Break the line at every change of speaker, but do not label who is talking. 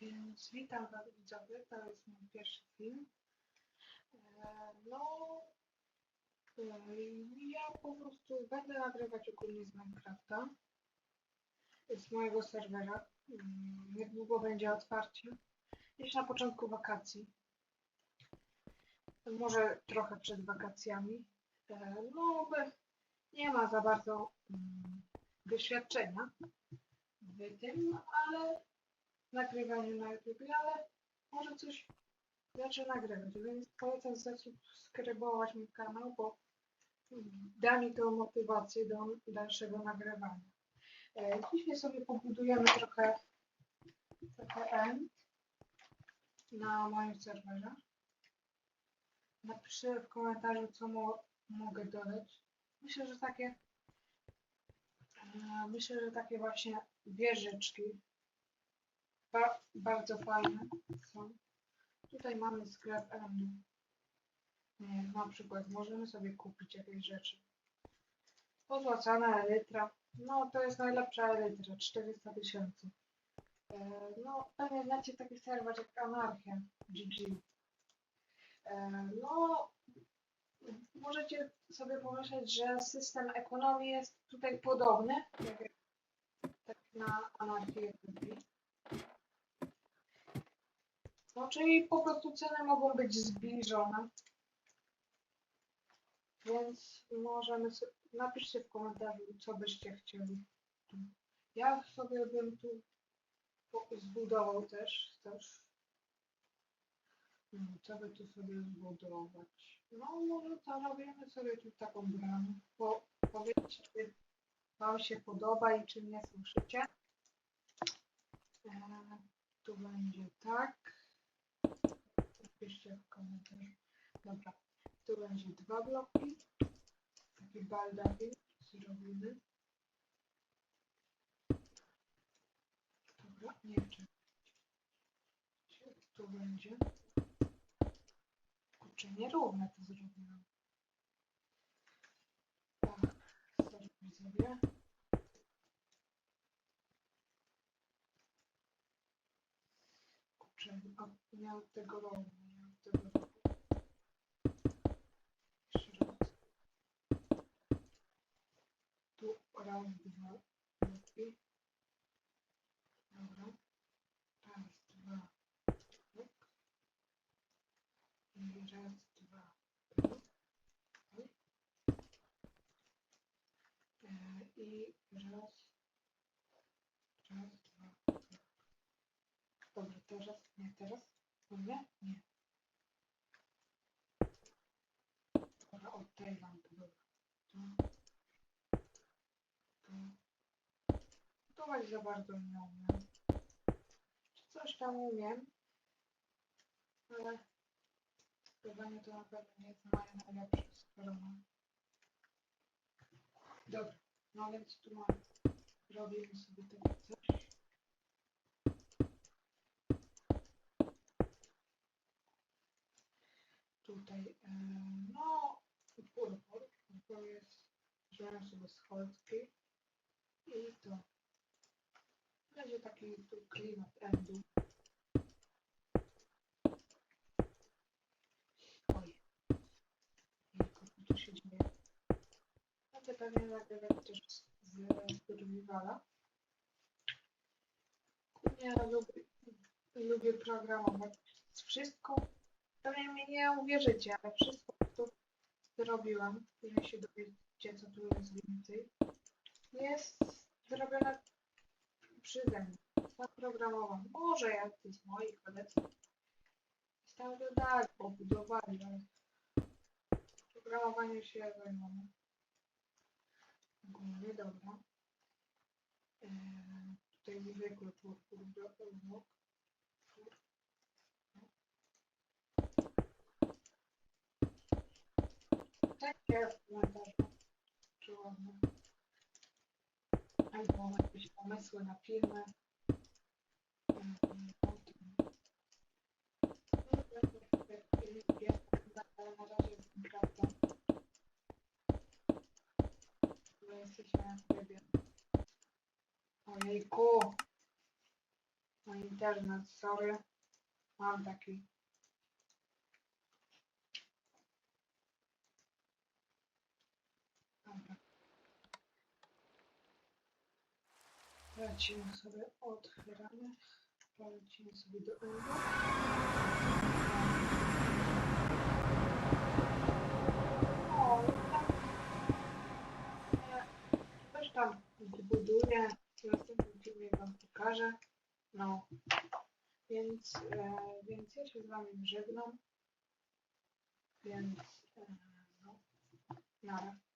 Więc witam Was widzowie, to jest mój pierwszy film. E, No, e, ja po prostu będę nagrywać ogólnie z Minecrafta, z mojego serwera. Mm, Niedługo będzie otwarcie, gdzieś na początku wakacji. Może trochę przed wakacjami. E, No, nie ma za bardzo mm, doświadczenia w tym, ale nagrywaniu na YouTube, ale może coś zacznę nagrywać, więc polecam zasubskrybować mój kanał, bo da mi to motywację do dalszego nagrywania. E, Dzisiaj sobie pobudujemy trochę, trochę end na moim serwerze. Napiszę w komentarzu, co mo mogę dodać. Myślę, że takie e, myślę, że takie właśnie wieżyczki ba bardzo fajne są. Tutaj mamy sklep. Nie, na przykład możemy sobie kupić jakieś rzeczy. Pozłacana elytra. No to jest najlepsza elytra, 400 tysięcy. E, No pewnie znacie taki serwer jak Anarchia, GG. E, No możecie sobie pomyśleć, że system ekonomii jest tutaj podobny, jak tak na Anarchii. No, czyli po prostu ceny mogą być zbliżone. Więc możemy sobie, napiszcie w komentarzu, co byście chcieli. Ja sobie bym tu zbudował też, też. Hmm, Co by tu sobie zbudować? No może zarobimy sobie tu taką bramę. Po, powiedzcie, czy wam się podoba i czy nie słyszycie. Eee, tu będzie tak. Napiszcie w komentarzu. Dobra, tu będzie dwa bloki. Taki baldachim zrobimy. Dobra, nie wiem. Tu będzie. Kurczę, nierówne to zrobiłam. Tak, widzowie. Kurczę, a od tego nie od tego roku. Jeszcze raz. Tu raz, dwa, bloki. Dobra. Raz, dwa, blok. I raz, dwa. E, I raz, dwa, blok. Dobra, teraz, nie teraz. No nie? Dobra, od tej lampy, dobra. To, to. Gotować za bardzo nie umiem. Coś tam umiem, ale gotowanie to na pewno nie jest moja najlepsza strona. Dobra, no więc tu mam, robimy sobie takie coś. Tutaj, e, no, purpur, purpur jest, wziąłem sobie z Holtki i to będzie taki tu klimat endu. Oj, jejku, tu się dzieje? Będę pewnie nagrywać też z Survivala. Ja lubię, lubię programować. Wszystko, pewnie mnie nie uwierzycie, ale wszystko, co zrobiłam, ile się dowiecie, co tu jest więcej, jest zrobione przeze mnie. Zaprogramowałam. Może jacyś z moich koleżanek tam dodali, pobudowali, ale programowanie się zajmowe. Ogólnie dobra. Eee, tutaj zwykły purpur blok. Pur. Tak jest w komentarzu. Czy ładne. Albo jakieś pomysły na filmy. No, na jesteśmy w trybie. Ojejku. na internet, sorry. Mam taki. Lecimy sobie, otwieramy. Polecimy sobie do Euro. O, tak. Coś tam buduję. Następnym filmie Wam pokażę. No. Więc, e, więc ja się z Wami żegnam. Więc, e, no. Nara.